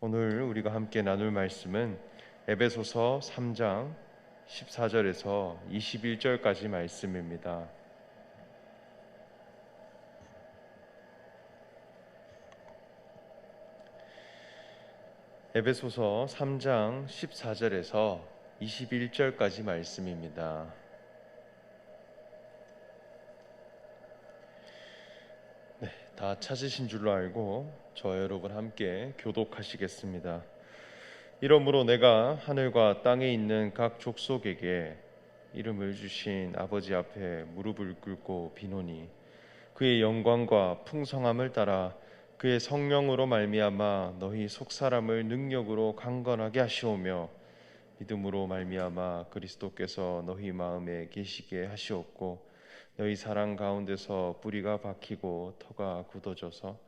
오늘 우리가 함께 나눌 말씀은 에베소서 3장 14절에서 21절까지 말씀입니다. 에베소서 3장 14절에서 21절까지 말씀입니다. 네, 다 찾으신 줄로 알고 저 여러분 함께 교독하시겠습니다. 이러므로 내가 하늘과 땅에 있는 각 족속에게 이름을 주신 아버지 앞에 무릎을 꿇고 비노니 그의 영광과 풍성함을 따라 그의 성령으로 말미암아 너희 속사람을 능력으로 강건하게 하시오며 믿음으로 말미암아 그리스도께서 너희 마음에 계시게 하시옵고 너희 사랑 가운데서 뿌리가 박히고 터가 굳어져서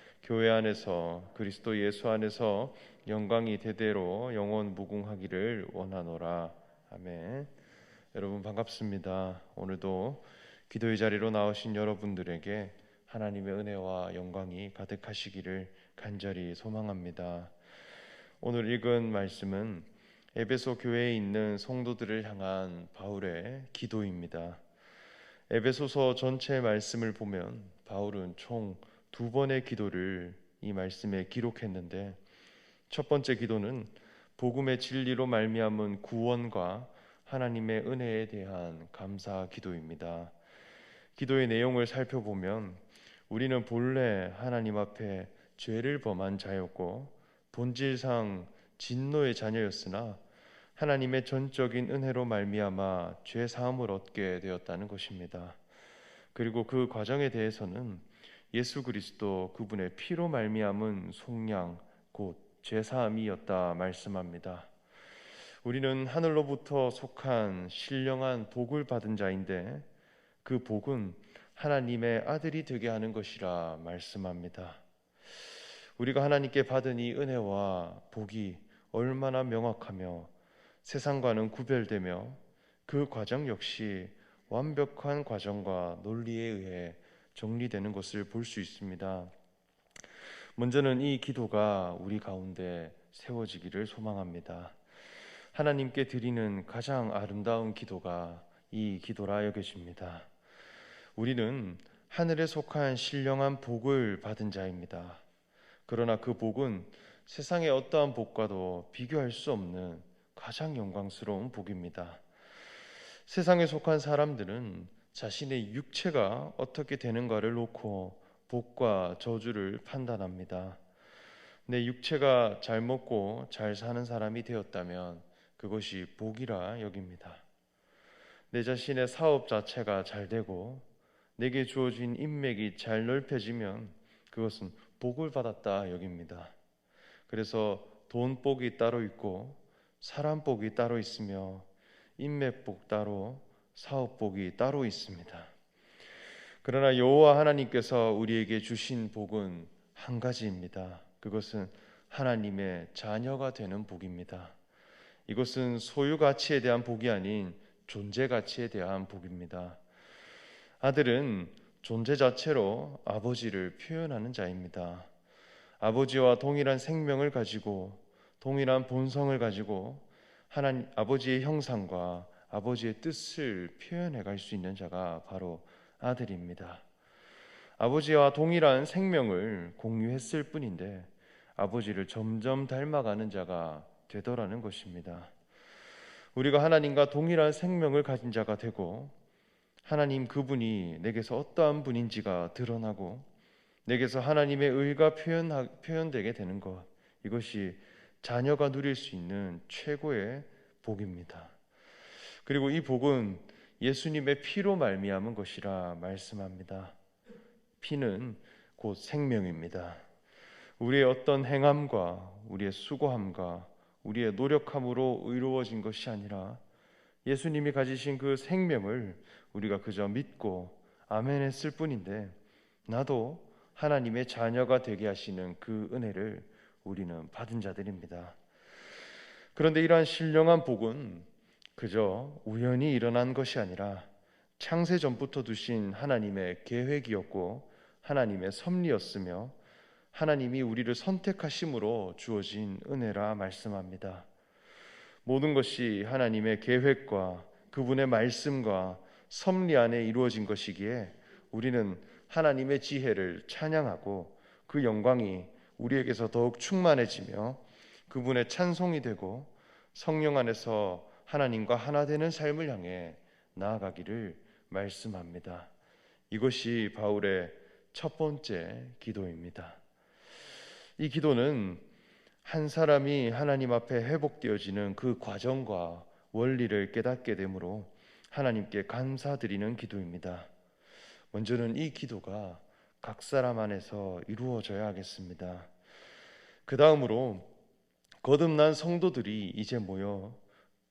교회 안에서 그리스도 예수 안에서 영광이 대대로 영원 무궁하기를 원하노라. 아멘. 여러분 반갑습니다. 오늘도 기도의 자리로 나오신 여러분들에게 하나님의 은혜와 영광이 가득하시기를 간절히 소망합니다. 오늘 읽은 말씀은 에베소 교회에 있는 성도들을 향한 바울의 기도입니다. 에베소서 전체 말씀을 보면 바울은 총 두 번의 기도를 이 말씀에 기록했는데 첫 번째 기도는 복음의 진리로 말미암은 구원과 하나님의 은혜에 대한 감사 기도입니다. 기도의 내용을 살펴보면 우리는 본래 하나님 앞에 죄를 범한 자였고 본질상 진노의 자녀였으나 하나님의 전적인 은혜로 말미암아 죄 사함을 얻게 되었다는 것입니다. 그리고 그 과정에 대해서는 예수 그리스도 그분의 피로 말미암은 속량 곧 죄사함이었다 말씀합니다. 우리는 하늘로부터 속한 신령한 복을 받은 자인데 그 복은 하나님의 아들이 되게 하는 것이라 말씀합니다. 우리가 하나님께 받은 이 은혜와 복이 얼마나 명확하며 세상과는 구별되며 그 과정 역시 완벽한 과정과 논리에 의해 정리되는 것을 볼 수 있습니다. 먼저는 이 기도가 우리 가운데 세워지기를 소망합니다. 하나님께 드리는 가장 아름다운 기도가 이 기도라 여겨집니다. 우리는 하늘에 속한 신령한 복을 받은 자입니다. 그러나 그 복은 세상의 어떠한 복과도 비교할 수 없는 가장 영광스러운 복입니다. 세상에 속한 사람들은 자신의 육체가 어떻게 되는가를 놓고 복과 저주를 판단합니다. 내 육체가 잘 먹고 잘 사는 사람이 되었다면 그것이 복이라 여깁니다. 내 자신의 사업 자체가 잘 되고 내게 주어진 인맥이 잘 넓혀지면 그것은 복을 받았다 여깁니다. 그래서 돈 복이 따로 있고 사람 복이 따로 있으며 인맥 복 따로 사업 복이 따로 있습니다. 그러나 여호와 하나님께서 우리에게 주신 복은 한 가지입니다. 그것은 하나님의 자녀가 되는 복입니다. 이것은 소유 가치에 대한 복이 아닌 존재 가치에 대한 복입니다. 아들은 존재 자체로 아버지를 표현하는 자입니다. 아버지와 동일한 생명을 가지고 동일한 본성을 가지고 하나님 아버지의 형상과 아버지의 뜻을 표현해 갈 수 있는 자가 바로 아들입니다. 아버지와 동일한 생명을 공유했을 뿐인데 아버지를 점점 닮아가는 자가 되더라는 것입니다. 우리가 하나님과 동일한 생명을 가진 자가 되고 하나님 그분이 내게서 어떠한 분인지가 드러나고 내게서 하나님의 의가 표현 표현되게 되는 것 이것이 자녀가 누릴 수 있는 최고의 복입니다. 그리고 이 복은 예수님의 피로 말미암은 것이라 말씀합니다. 피는 곧 생명입니다. 우리의 어떤 행함과 우리의 수고함과 우리의 노력함으로 의로워진 것이 아니라 예수님이 가지신 그 생명을 우리가 그저 믿고 아멘 했을 뿐인데 나도 하나님의 자녀가 되게 하시는 그 은혜를 우리는 받은 자들입니다. 그런데 이러한 신령한 복은 그저 우연히 일어난 것이 아니라 창세 전부터 두신 하나님의 계획이었고 하나님의 섭리였으며 하나님이 우리를 선택하심으로 주어진 은혜라 말씀합니다. 모든 것이 하나님의 계획과 그분의 말씀과 섭리 안에 이루어진 것이기에 우리는 하나님의 지혜를 찬양하고 그 영광이 우리에게서 더욱 충만해지며 그분의 찬송이 되고 성령 안에서 하나님과 하나 되는 삶을 향해 나아가기를 말씀합니다. 이것이 바울의 첫 번째 기도입니다. 이 기도는 한 사람이 하나님 앞에 회복되어지는 그 과정과 원리를 깨닫게 되므로 하나님께 감사드리는 기도입니다. 먼저는 이 기도가 각 사람 안에서 이루어져야 하겠습니다. 그 다음으로 거듭난 성도들이 이제 모여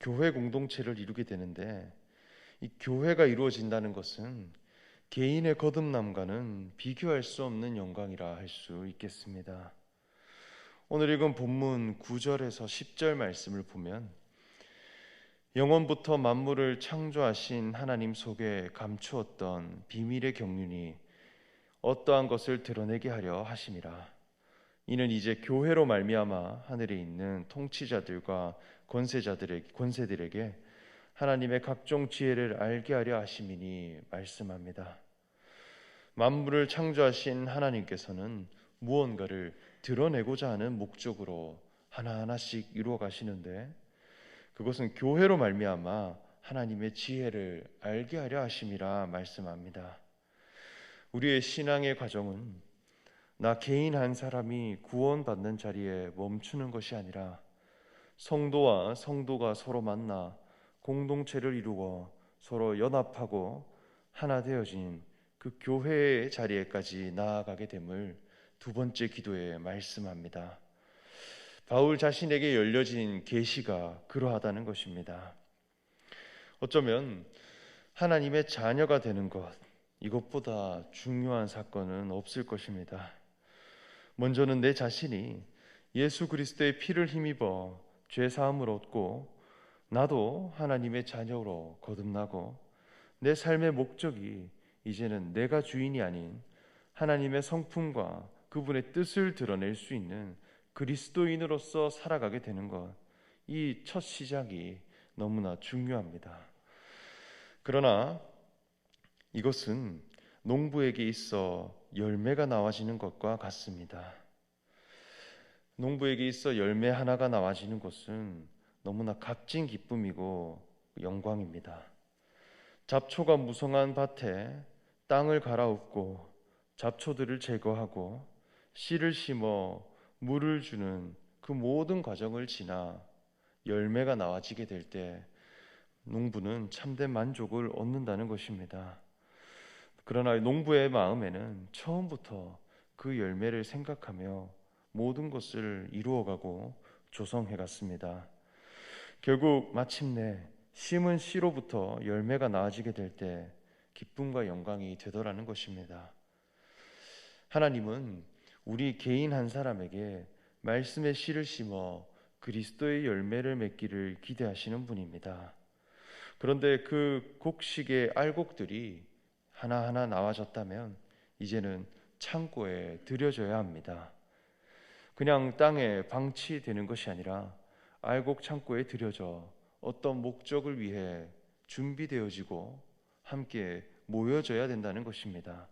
교회 공동체를 이루게 되는데 이 교회가 이루어진다는 것은 개인의 거듭남과는 비교할 수 없는 영광이라 할 수 있겠습니다. 오늘 읽은 본문 9절에서 10절 말씀을 보면 영원부터 만물을 창조하신 하나님 속에 감추었던 비밀의 경륜이 어떠한 것을 드러내게 하려 하심이라. 이는 이제 교회로 말미암아 하늘에 있는 통치자들과 권세자들에게 권세들에게 하나님의 각종 지혜를 알게 하려 하심이니 말씀합니다. 만물을 창조하신 하나님께서는 무언가를 드러내고자 하는 목적으로 하나하나씩 이루어 가시는데 그것은 교회로 말미암아 하나님의 지혜를 알게 하려 하심이라 말씀합니다. 우리의 신앙의 과정은 나 개인 한 사람이 구원받는 자리에 멈추는 것이 아니라 성도와 성도가 서로 만나 공동체를 이루어 서로 연합하고 하나 되어진 그 교회의 자리에까지 나아가게 됨을 두 번째 기도에 말씀합니다. 바울 자신에게 열려진 계시가 그러하다는 것입니다. 어쩌면 하나님의 자녀가 되는 것 이것보다 중요한 사건은 없을 것입니다. 먼저는 내 자신이 예수 그리스도의 피를 힘입어 죄 사함을 얻고 나도 하나님의 자녀로 거듭나고 내 삶의 목적이 이제는 내가 주인이 아닌 하나님의 성품과 그분의 뜻을 드러낼 수 있는 그리스도인으로서 살아가게 되는 것. 이 첫 시작이 너무나 중요합니다. 그러나 이것은 농부에게 있어 열매가 나와지는 것과 같습니다. 농부에게 있어 열매 하나가 나와지는 것은 너무나 값진 기쁨이고 영광입니다. 잡초가 무성한 밭에 땅을 갈아엎고 잡초들을 제거하고 씨를 심어 물을 주는 그 모든 과정을 지나 열매가 나와지게 될 때 농부는 참된 만족을 얻는다는 것입니다. 그러나 농부의 마음에는 처음부터 그 열매를 생각하며 모든 것을 이루어가고 조성해 갔습니다. 결국 마침내 심은 씨로부터 열매가 나아지게 될 때 기쁨과 영광이 되더라는 것입니다. 하나님은 우리 개인 한 사람에게 말씀의 씨를 심어 그리스도의 열매를 맺기를 기대하시는 분입니다. 그런데 그 곡식의 알곡들이 하나하나 나와졌다면 이제는 창고에 들여져야 합니다. 그냥 땅에 방치되는 것이 아니라 알곡 창고에 들여져 어떤 목적을 위해 준비되어지고 함께 모여져야 된다는 것입니다.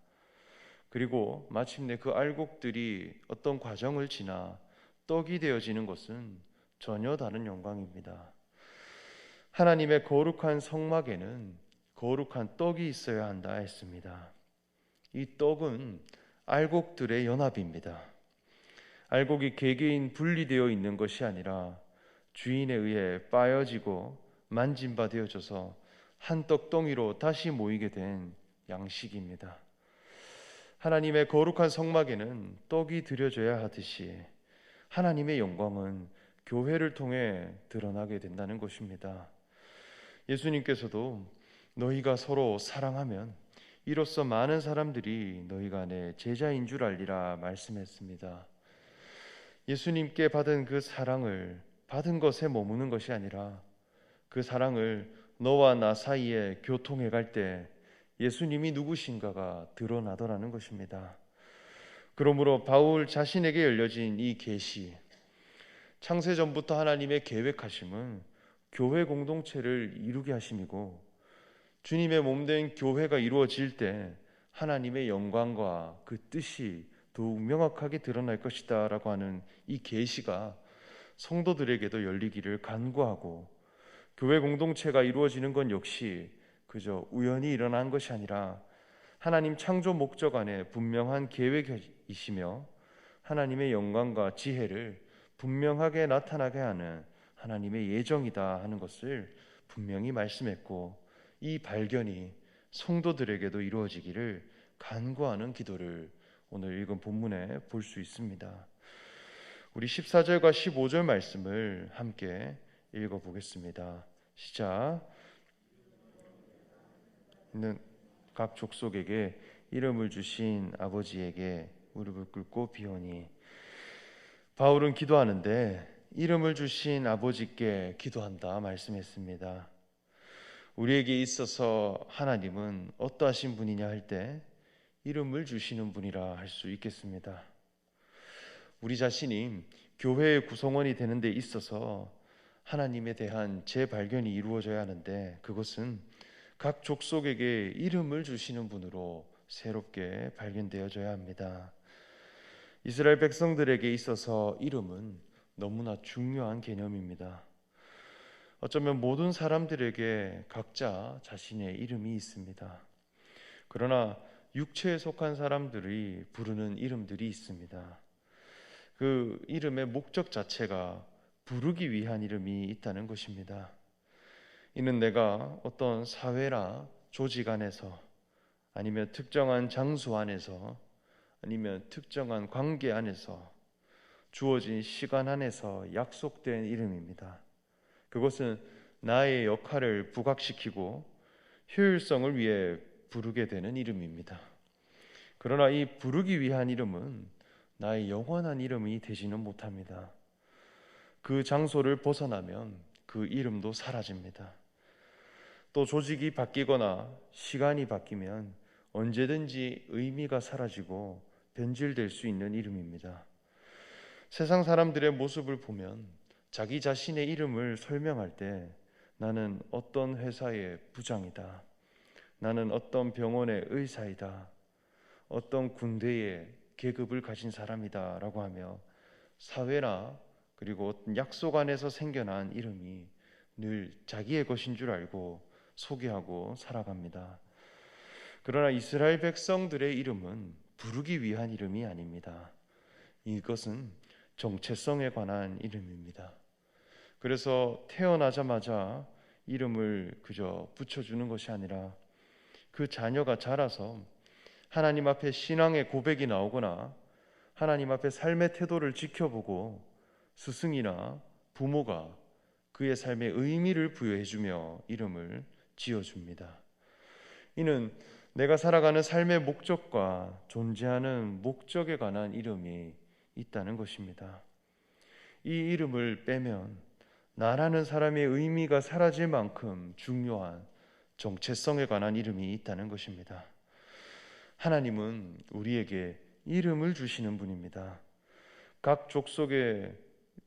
그리고 마침내 그 알곡들이 어떤 과정을 지나 떡이 되어지는 것은 전혀 다른 영광입니다. 하나님의 거룩한 성막에는 거룩한 떡이 있어야 한다 했습니다. 이 떡은 알곡들의 연합입니다. 알곡이 개개인 분리되어 있는 것이 아니라 주인에 의해 빠여지고 만진바 되어져서 한 떡덩이로 다시 모이게 된 양식입니다. 하나님의 거룩한 성막에는 떡이 드려져야 하듯이 하나님의 영광은 교회를 통해 드러나게 된다는 것입니다. 예수님께서도 너희가 서로 사랑하면 이로써 많은 사람들이 너희가 내 제자인 줄 알리라 말씀했습니다. 예수님께 받은 그 사랑을 받은 것에 머무는 것이 아니라 그 사랑을 너와 나 사이에 교통해 갈 때 예수님이 누구신가가 드러나더라는 것입니다. 그러므로 바울 자신에게 열려진 이 계시 창세 전부터 하나님의 계획하심은 교회 공동체를 이루게 하심이고 주님의 몸된 교회가 이루어질 때 하나님의 영광과 그 뜻이 더욱 명확하게 드러날 것이다라고 하는 이 계시가 성도들에게도 열리기를 간구하고 교회 공동체가 이루어지는 건 역시 그저 우연히 일어난 것이 아니라 하나님 창조 목적 안에 분명한 계획이시며 하나님의 영광과 지혜를 분명하게 나타나게 하는 하나님의 예정이다 하는 것을 분명히 말씀했고 이 발견이 성도들에게도 이루어지기를 간구하는 기도를 오늘 읽은 본문에 볼 수 있습니다. 우리 14절과 15절 말씀을 함께 읽어 보겠습니다. 시작. 있는 각 족속에게 이름을 주신 아버지에게 무릎을 꿇고 비오니 바울은 기도하는데 이름을 주신 아버지께 기도한다 말씀했습니다. 우리에게 있어서 하나님은 어떠하신 분이냐 할 때 이름을 주시는 분이라 할 수 있겠습니다. 우리 자신이 교회의 구성원이 되는 데 있어서 하나님에 대한 재발견이 이루어져야 하는데 그것은 각 족속에게 이름을 주시는 분으로 새롭게 발견되어져야 합니다. 이스라엘 백성들에게 있어서 이름은 너무나 중요한 개념입니다. 어쩌면 모든 사람들에게 각자 자신의 이름이 있습니다. 그러나 육체에 속한 사람들이 부르는 이름들이 있습니다. 그 이름의 목적 자체가 부르기 위한 이름이 있다는 것입니다. 이는 내가 어떤 사회나 조직 안에서 아니면 특정한 장소 안에서 아니면 특정한 관계 안에서 주어진 시간 안에서 약속된 이름입니다. 그것은 나의 역할을 부각시키고 효율성을 위해 부르게 되는 이름입니다. 그러나 이 부르기 위한 이름은 나의 영원한 이름이 되지는 못합니다. 그 장소를 벗어나면 그 이름도 사라집니다. 또 조직이 바뀌거나 시간이 바뀌면 언제든지 의미가 사라지고 변질될 수 있는 이름입니다. 세상 사람들의 모습을 보면 자기 자신의 이름을 설명할 때 나는 어떤 회사의 부장이다. 나는 어떤 병원의 의사이다. 어떤 군대의 계급을 가진 사람이다. 라고 하며 사회나 그리고 어떤 약속 안에서 생겨난 이름이 늘 자기의 것인 줄 알고 소개하고 살아갑니다. 그러나 이스라엘 백성들의 이름은 부르기 위한 이름이 아닙니다. 이것은 정체성에 관한 이름입니다. 그래서 태어나자마자 이름을 그저 붙여주는 것이 아니라 그 자녀가 자라서 하나님 앞에 신앙의 고백이 나오거나 하나님 앞에 삶의 태도를 지켜보고 스승이나 부모가 그의 삶에 의미를 부여해주며 이름을 지어줍니다. 이는 내가 살아가는 삶의 목적과 존재하는 목적에 관한 이름이 있다는 것입니다. 이 이름을 빼면 나라는 사람의 의미가 사라질 만큼 중요한 정체성에 관한 이름이 있다는 것입니다. 하나님은 우리에게 이름을 주시는 분입니다. 각 족속의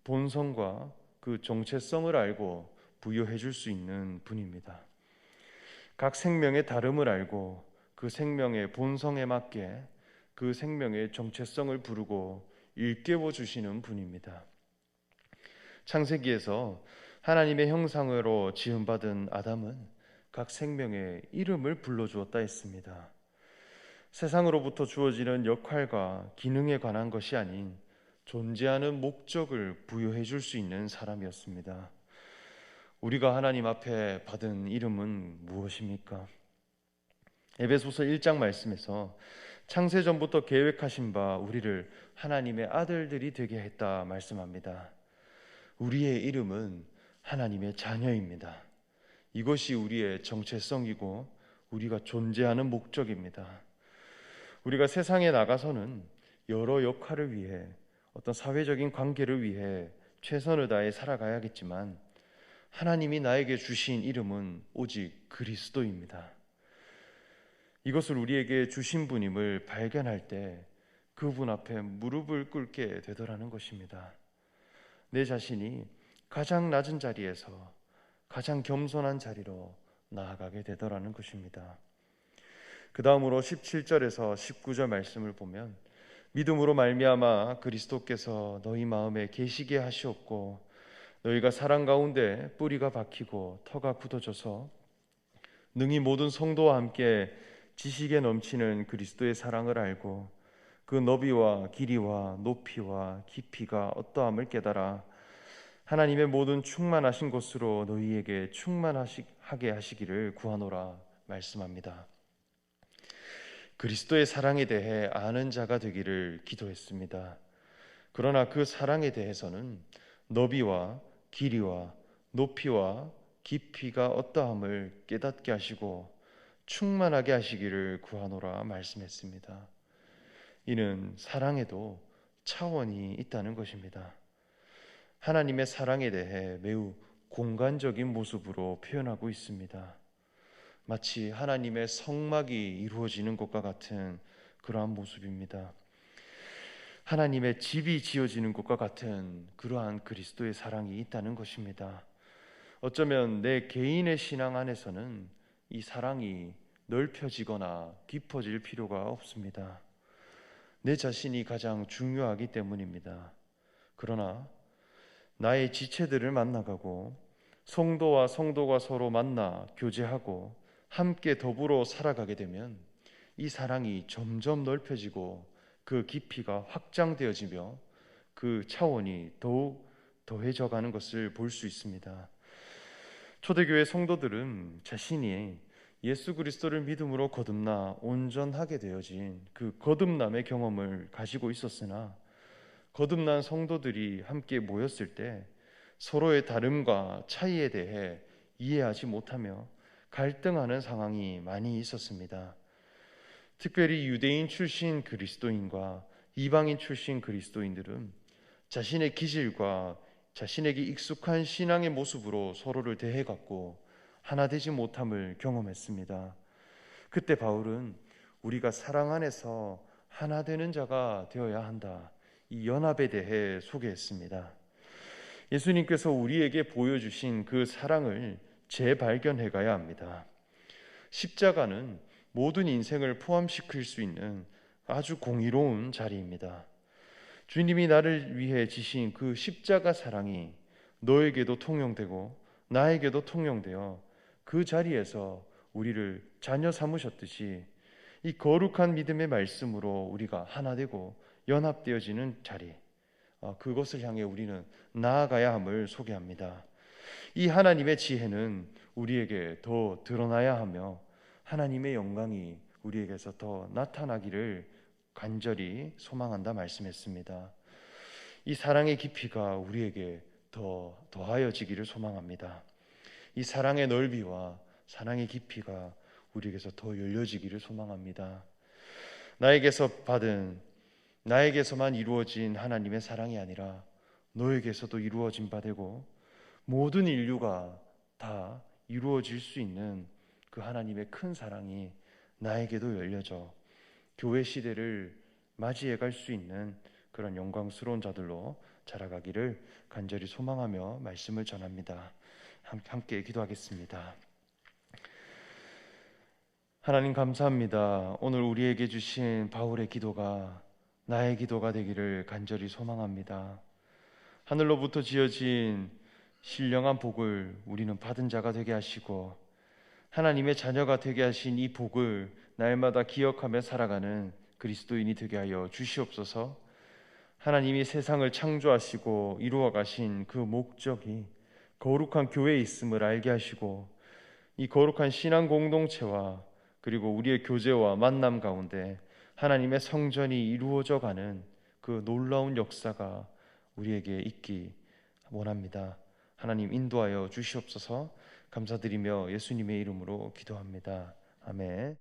본성과 그 정체성을 알고 부여해 줄 수 있는 분입니다. 각 생명의 다름을 알고 그 생명의 본성에 맞게 그 생명의 정체성을 부르고 일깨워 주시는 분입니다. 창세기에서 하나님의 형상으로 지음받은 아담은 각 생명의 이름을 불러주었다 했습니다. 세상으로부터 주어지는 역할과 기능에 관한 것이 아닌 존재하는 목적을 부여해 줄 수 있는 사람이었습니다. 우리가 하나님 앞에 받은 이름은 무엇입니까? 에베소서 1장 말씀에서 창세전부터 계획하신 바 우리를 하나님의 아들들이 되게 했다 말씀합니다. 우리의 이름은 하나님의 자녀입니다. 이것이 우리의 정체성이고 우리가 존재하는 목적입니다. 우리가 세상에 나가서는 여러 역할을 위해 어떤 사회적인 관계를 위해 최선을 다해 살아가야겠지만 하나님이 나에게 주신 이름은 오직 그리스도입니다. 이것을 우리에게 주신 분임을 발견할 때 그분 앞에 무릎을 꿇게 되더라는 것입니다. 내 자신이 가장 낮은 자리에서 가장 겸손한 자리로 나아가게 되더라는 것입니다. 그 다음으로 17절에서 19절 말씀을 보면 믿음으로 말미암아 그리스도께서 너희 마음에 계시게 하시었고 너희가 사랑 가운데 뿌리가 박히고 터가 굳어져서 능히 모든 성도와 함께 지식에 넘치는 그리스도의 사랑을 알고 그 너비와 길이와 높이와 깊이가 어떠함을 깨달아 하나님의 모든 충만하신 것으로 너희에게 충만하게 하시기를 구하노라 말씀합니다. 그리스도의 사랑에 대해 아는 자가 되기를 기도했습니다. 그러나 그 사랑에 대해서는 너비와 길이와 높이와 깊이가 어떠함을 깨닫게 하시고 충만하게 하시기를 구하노라 말씀했습니다. 이는 사랑에도 차원이 있다는 것입니다. 하나님의 사랑에 대해 매우 공간적인 모습으로 표현하고 있습니다. 마치 하나님의 성막이 이루어지는 것과 같은 그러한 모습입니다. 하나님의 집이 지어지는 것과 같은 그러한 그리스도의 사랑이 있다는 것입니다. 어쩌면 내 개인의 신앙 안에서는 이 사랑이 넓혀지거나 깊어질 필요가 없습니다. 내 자신이 가장 중요하기 때문입니다. 그러나 나의 지체들을 만나가고 성도와 성도가 서로 만나 교제하고 함께 더불어 살아가게 되면 이 사랑이 점점 넓혀지고 그 깊이가 확장되어지며 그 차원이 더욱 더해져 가는 것을 볼 수 있습니다. 초대교회 성도들은 자신이 예수 그리스도를 믿음으로 거듭나 온전하게 되어진 그 거듭남의 경험을 가지고 있었으나 거듭난 성도들이 함께 모였을 때 서로의 다름과 차이에 대해 이해하지 못하며 갈등하는 상황이 많이 있었습니다. 특별히 유대인 출신 그리스도인과 이방인 출신 그리스도인들은 자신의 기질과 자신에게 익숙한 신앙의 모습으로 서로를 대해갔고 하나 되지 못함을 경험했습니다. 그때 바울은 우리가 사랑 안에서 하나 되는 자가 되어야 한다. 이 연합에 대해 소개했습니다. 예수님께서 우리에게 보여주신 그 사랑을 재발견해 가야 합니다. 십자가는 모든 인생을 포함시킬 수 있는 아주 공의로운 자리입니다. 주님이 나를 위해 지신 그 십자가 사랑이 너에게도 통용되고 나에게도 통용되어 그 자리에서 우리를 자녀 삼으셨듯이 이 거룩한 믿음의 말씀으로 우리가 하나 되고 연합되어지는 자리, 어, 그것을 향해 우리는 나아가야 함을 소개합니다. 이 하나님의 지혜는 우리에게 더 드러나야 하며 하나님의 영광이 우리에게서 더 나타나기를 간절히 소망한다 말씀했습니다. 이 사랑의 깊이가 우리에게 더 더하여지기를 소망합니다. 이 사랑의 넓이와 사랑의 깊이가 우리에게서 더 열려지기를 소망합니다. 나에게서 받은 나에게서만 이루어진 하나님의 사랑이 아니라 너에게서도 이루어진 바 되고 모든 인류가 다 이루어질 수 있는 그 하나님의 큰 사랑이 나에게도 열려져 교회 시대를 맞이해 갈 수 있는 그런 영광스러운 자들로 자라가기를 간절히 소망하며 말씀을 전합니다. 함께 기도하겠습니다. 하나님 감사합니다. 오늘 우리에게 주신 바울의 기도가 나의 기도가 되기를 간절히 소망합니다. 하늘로부터 지어진 신령한 복을 우리는 받은 자가 되게 하시고 하나님의 자녀가 되게 하신 이 복을 날마다 기억하며 살아가는 그리스도인이 되게 하여 주시옵소서. 하나님이 세상을 창조하시고 이루어 가신 그 목적이 거룩한 교회에 있음을 알게 하시고 이 거룩한 신앙 공동체와 그리고 우리의 교제와 만남 가운데 하나님의 성전이 이루어져 가는 그 놀라운 역사가 우리에게 있기 원합니다. 하나님 인도하여 주시옵소서 감사드리며 예수님의 이름으로 기도합니다. 아멘.